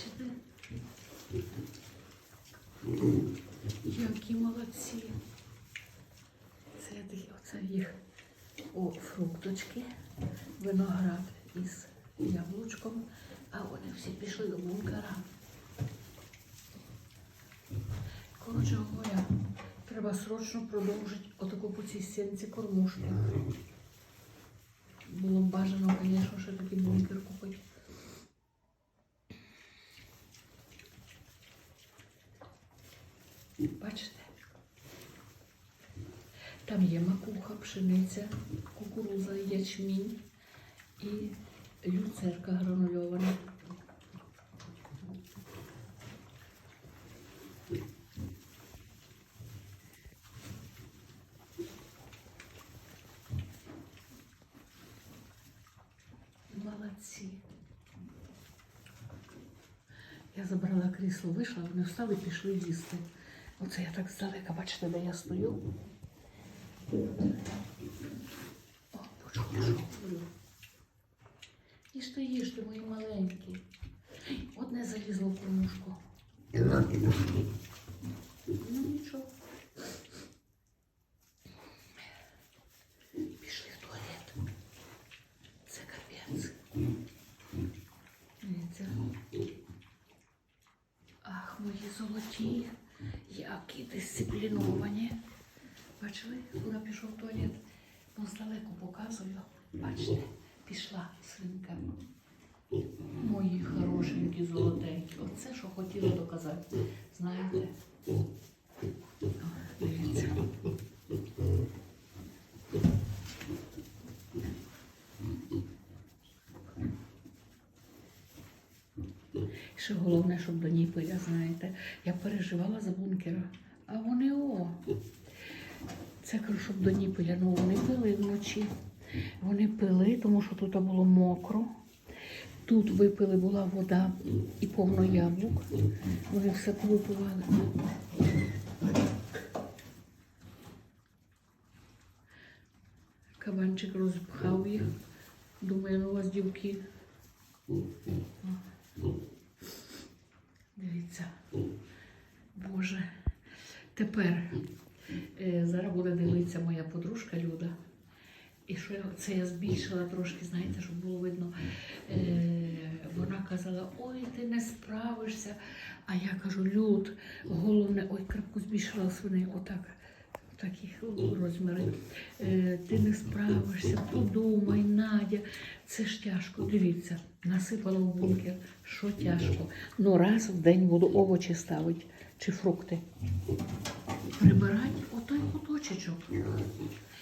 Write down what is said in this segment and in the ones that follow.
Бачите? Які молодці. Це оце їх о, фрукточки, виноград із яблучком, а вони всі пішли до бункера. Коротше говоря, треба срочно продовжити отаку по цій стінці кормушки. Було б бажано, звісно, ще такий бункер купити. Бачите? Там є макуха, пшениця, кукуруза, ячмінь і люцерка гранульована. Молодці. Я забрала крісло, вийшла, вони встали, пішли їсти. Оце я так здалека, бачите, де я стою. О, боже, боже, говорю. Їжте, їжте, мої маленькі. Одне залізло в кормушку. Ну нічого. Пішли в туалет. Це капець. Дивіться. Ах, мої золоті, які дисципліновані. Куди пішов туалет? Ну, здалеку показую. Бачите, пішла свинка. Мої хорошенькі, золотенькі. Оце, що хотіла доказати. Знаєте? Дивіться. Ще головне, щоб до Ніпеля, знаєте. Я переживала за бункера, а вони о. Це кажу, щоб до Ніпеля. Ну вони пили вночі. Вони пили, тому що тут було мокро. Тут випили була вода і повно яблук. Вони все повипивали. Кабанчик розпхав їх. Думаю, ну у вас дівки. Дивіться. Боже. Тепер зараз буде дивитися моя подружка Люда. І що це я збільшила трошки, знаєте, щоб було видно. Е, вона казала, ой, ти не справишся. А я кажу, Люд, головне, ой, крапку збільшила свини, отак. Такі розміри. Е, ти не справишся, подумай, Надя. Це ж тяжко. Дивіться, насипала в бункер, що тяжко. Ну раз в день буду овочі ставити чи фрукти. Прибирати отой куточечок.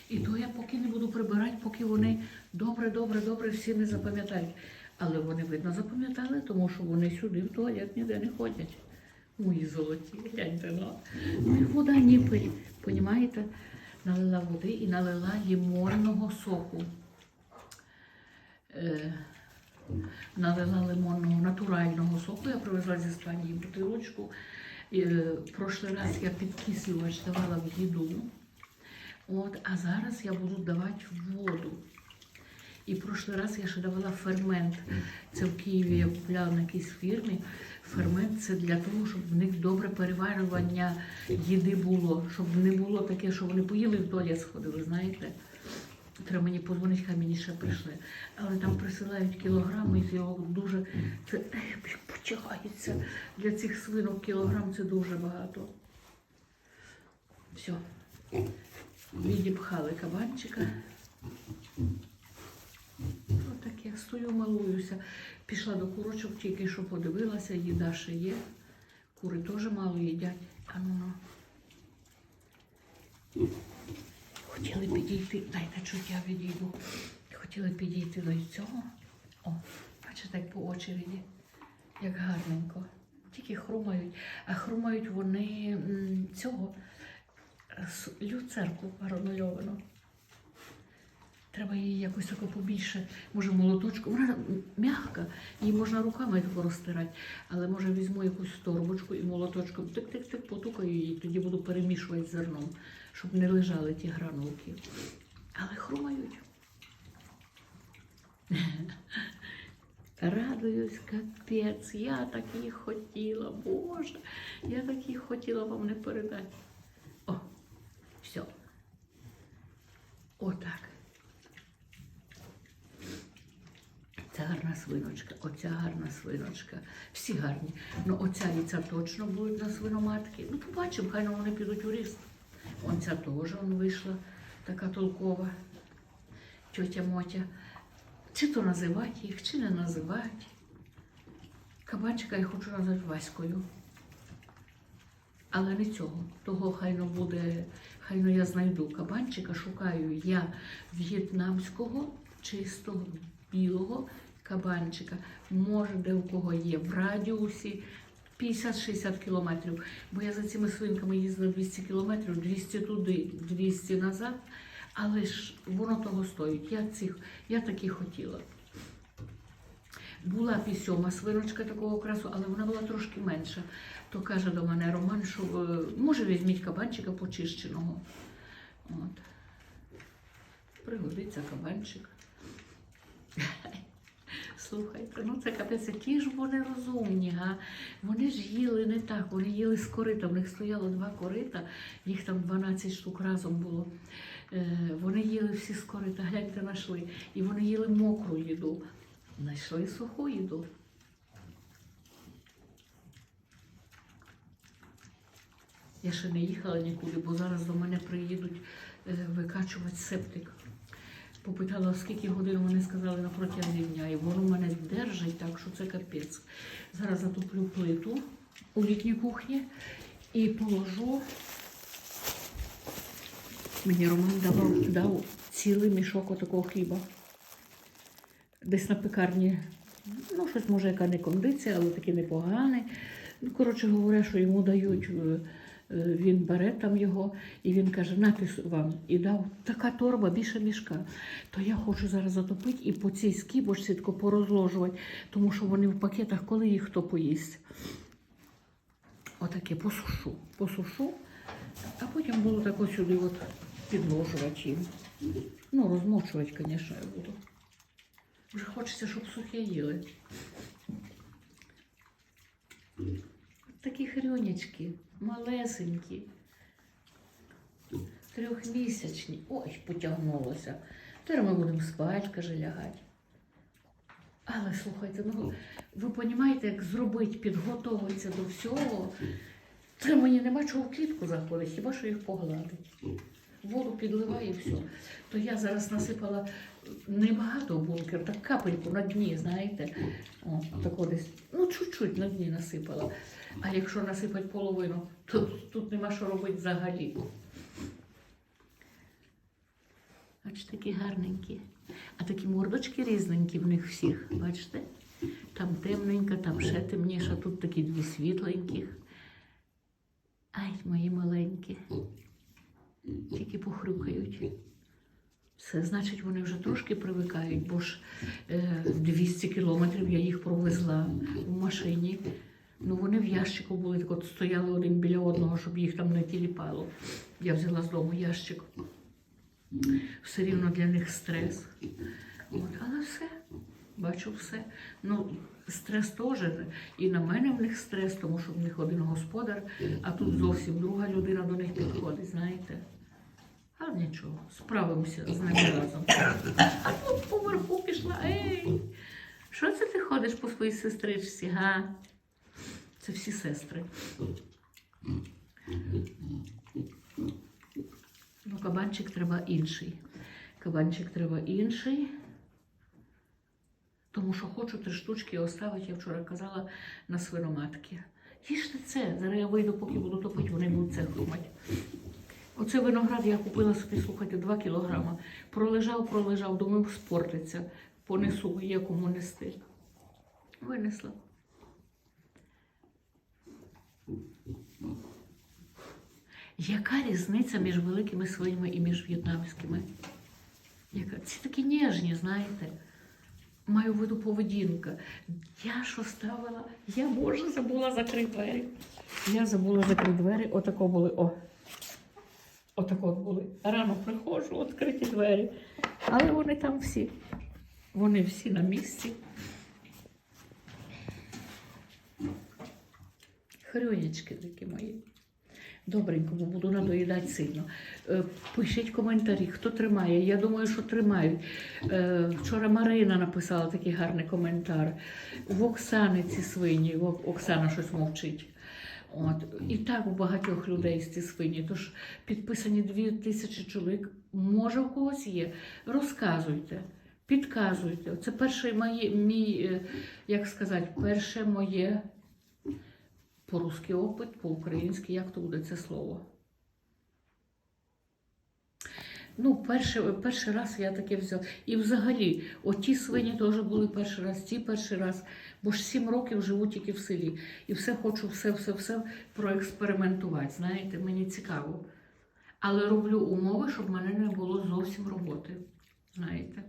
І то я поки не буду прибирати, поки вони добре, добре, добре всі не запам'ятають. Але вони, видно, запам'ятали, тому що вони сюди в туалет ніде не ходять. Мої золоті, гляньте, ну. Ну і вода ніпить, понімаєте? Налила води і налила лимонного соку. Е, налила лимонного натурального соку. Я привезла зі Іспанії бутилочку. І, е, прошлий раз я підкислювач давала в їду. От, а зараз я буду давати воду. І прошлий раз я ще давала фермент. Це в Києві я купляла на якійсь фірмі. Фермент це для того, щоб в них добре переварювання їди було, щоб не було таке, що вони поїли в туалет сходили, знаєте. Треба мені подзвонити, хай мені ще прийшли. Але там присилають кілограми, і його дуже це ех, потягається. Для цих свинок кілограм це дуже багато. Все. Відіпхали кабанчика. Отак я стою, малуюся. Пішла до курочок, тільки що подивилася, їда ще є. Кури теж мало їдять. А ну ну. Хотіли підійти, дайте чуть я відійду. Хотіли підійти до цього. О, бачите, як по очереді, як гарненько. Тільки хрумають, а хрумають вони цього люцерку гранульовану. Треба її якось тако побільше, може молоточку. Вона м'яка, її можна руками тако розтирати, але може візьму якусь торбочку і молоточком тик-тик-тик потукаю її, тоді буду перемішувати зерном, щоб не лежали ті гранулки. Але хрумають. Радуюсь, капець, я так їх хотіла, Боже, я так їх хотіла вам не передати. О, все. Отак. Ця гарна свиночка, оця гарна свиночка. Всі гарні. Ну оця і ця точно будуть на свиноматки. Ну, побачимо, хай вони підуть у ріст. Он ця теж вийшла, така толкова. Тьотя Мотя. Чи то називати їх, чи не називати. Кабанчика я хочу назвати Ваською. Але не цього. Того хайно буде, хайно я знайду кабанчика, шукаю я в'єтнамського, чистого, білого кабанчика. Може, де у кого є в радіусі 50-60 кілометрів. Бо я за цими свинками їздила 200 кілометрів, 200 туди, 200 назад. Але ж воно того стоїть. Я, цих, я таки хотіла. Була пісьома свиночка такого красу, але вона була трошки менша. То каже до мене Роман, що е, може візьміть кабанчика почищеного. От. Пригодиться кабанчик. Слухайте, ну це капець, які ж вони розумні, га? Вони ж їли не так, вони їли з корита. В них стояло два корита, їх там 12 штук разом було. Е, вони їли всі з корита, гляньте, знайшли. І вони їли мокру їду. Знайшли суху їду. Я ще не їхала нікуди, бо зараз до мене приїдуть е, викачувати септик. Попитала, скільки годин вони сказали на протязі дня, і воно мене держить так, що це капець. Зараз затоплю плиту у літній кухні і положу. Мені Роман давав, дав цілий мішок отакого хліба. Десь на пекарні, ну, щось може, яка не кондиція, але таке непогане. Ну, коротше говоря, що йому дають, е, він бере там його, і він каже, напис вам. І дав така торба, більше мішка. То я хочу зараз затопити і по цій скібочці порозложувати, тому що вони в пакетах, коли їх хто поїсть. Отаке посушу, посушу, а потім буду так ось сюди от підложувати їм. Ну, розмочувати, звісно, я буду. Вже хочеться, щоб сухе їли. Такі хрюнячки, малесенькі, трьохмісячні. Ой, потягнулося. Тепер ми будемо спати, каже, лягати. Але слухайте, ну ви розумієте, як зробити, підготовитися до всього. Це мені нема чого в клітку заходить, хіба що їх погладить. Воду підливає і все. То я зараз насипала небагато бункер, так капельку на дні, знаєте. О, так десь, ну чуть-чуть на дні насипала. А якщо насипати половину, то тут нема що робити взагалі. Бачите, такі гарненькі. А такі мордочки різненькі в них всіх, бачите? Там темненька, там ще темніша, тут такі дві світленьких. Ай, мої маленькі. Тільки похрюкають. Все, значить, вони вже трошки привикають, бо ж е, 200 кілометрів я їх провезла в машині. Ну, вони в ящику були, так от стояли один біля одного, щоб їх там не тіліпало. Я взяла з дому ящик. Все рівно для них стрес. От, але все, бачу все. Ну, стрес теж. І на мене в них стрес, тому що в них один господар, а тут зовсім друга людина до них підходить, знаєте. А нічого, справимося з ними разом. А тут поверху пішла. Ей! Що це ти ходиш по своїй сестричці, га? Це всі сестри. Ну, кабанчик треба інший. Кабанчик треба інший. Тому що хочу три штучки оставити, я вчора казала, на свиноматки. Їжте це. Зараз я вийду, поки буду топити, вони будуть це хрумати. Оце виноград я купила собі, слухайте, 2 кілограма. Пролежав, пролежав, думаю, спортиться. Понесу, є кому нести. Винесла. Яка різниця між великими свинями і між в'єтнамськими? Яка? Ці такі ніжні, знаєте. Маю в виду поведінка. Я що ставила? Я боже забула закрити двері. Я забула закрити двері. Отако були. О. Отак от були. Рано приходжу, відкриті двері. Але вони там всі. Вони всі на місці. Хрюнячки такі мої. Добренько, буду надоїдати сильно. Е, пишіть коментарі, хто тримає. Я думаю, що тримають. Е, вчора Марина написала такий гарний коментар. В Оксани ці свині, Оксана щось мовчить. От. І так у багатьох людей з ці свині. Тож підписані дві тисячі чоловік. Може, у когось є. Розказуйте, підказуйте. Це перший моє, мій, е, як сказати, перше моє по-русски опит, по-українськи, як то буде це слово? Ну, перший, перший раз я таке взяла. І взагалі, оті свині теж були перший раз, ті перший раз, бо ж сім років живу тільки в селі. І все хочу, все, все, все проекспериментувати. Знаєте, мені цікаво. Але роблю умови, щоб в мене не було зовсім роботи. Знаєте.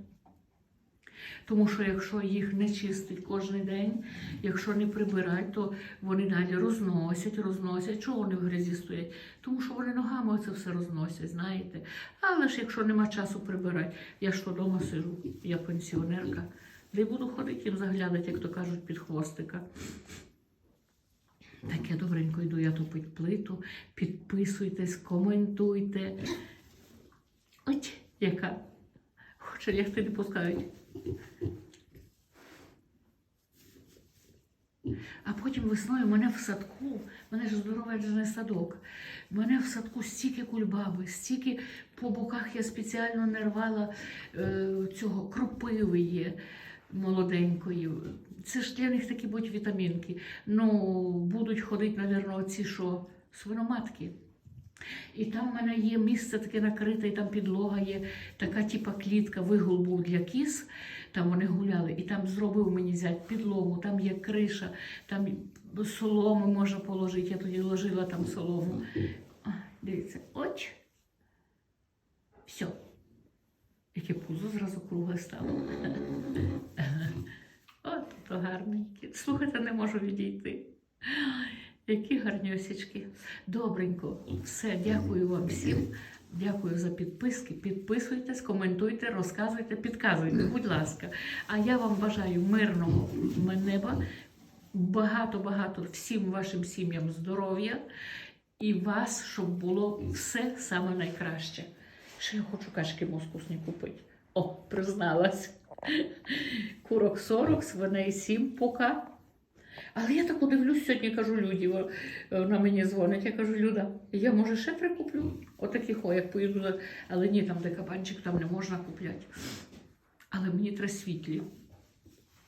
Тому що якщо їх не чистить кожен день, якщо не прибирати, то вони далі розносять, розносять. Чого вони в грязі стоять? Тому що вони ногами це все розносять, знаєте. Але ж якщо нема часу прибирати, я ж вдома сижу, я пенсіонерка, де буду ходити їм заглядати, як то кажуть, під хвостика. Так я добренько йду, я топить плиту, підписуйтесь, коментуйте. От яка. Хоче лягти не пускають. А потім весною мене в садку, мене ж здоровий садок. Мене в садку стільки кульбаби, стільки по боках я спеціально не рвала е, цього кропиви є молоденької. Це ж для них такі будуть вітамінки. Ну, будуть ходити, мабуть, ці що свиноматки. І там в мене є місце таке накрите, і там підлога є, така типа клітка, вигул був для кіз. Там вони гуляли, і там зробив мені зять підлогу, там є криша, там солому можна положити. Я тоді ложила там солому. А, Дивіться, оч. Все. Яке пузо зразу кругле стало. От то гарненькі. Слухайте, не можу відійти. Які гарні. Добренько. Все, дякую вам всім. Дякую за підписки. Підписуйтесь, коментуйте, розказуйте, підказуйте, будь ласка. А я вам бажаю мирного неба, багато-багато всім вашим сім'ям здоров'я і вас, щоб було все саме найкраще. Ще я хочу кашки москусні купити. О, призналась. Курок 40, свиней 7 пока. Але я так дивлюсь сьогодні, кажу Люді, вона мені дзвонить, я кажу, Люда, я може ще прикуплю? Отаких, о, як поїду, але ні, там де кабанчик, там не можна купляти. Але мені треба світлі.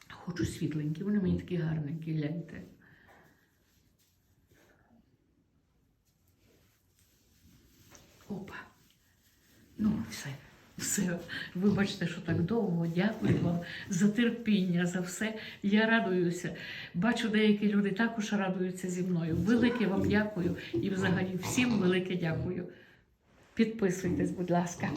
Хочу світленькі, вони мені такі гарненькі, гляньте. Опа. Ну, все. Все, вибачте, що так довго. Дякую вам за терпіння, за все. Я радуюся. Бачу, деякі люди також радуються зі мною. Велике вам дякую і взагалі всім велике дякую. Підписуйтесь, будь ласка.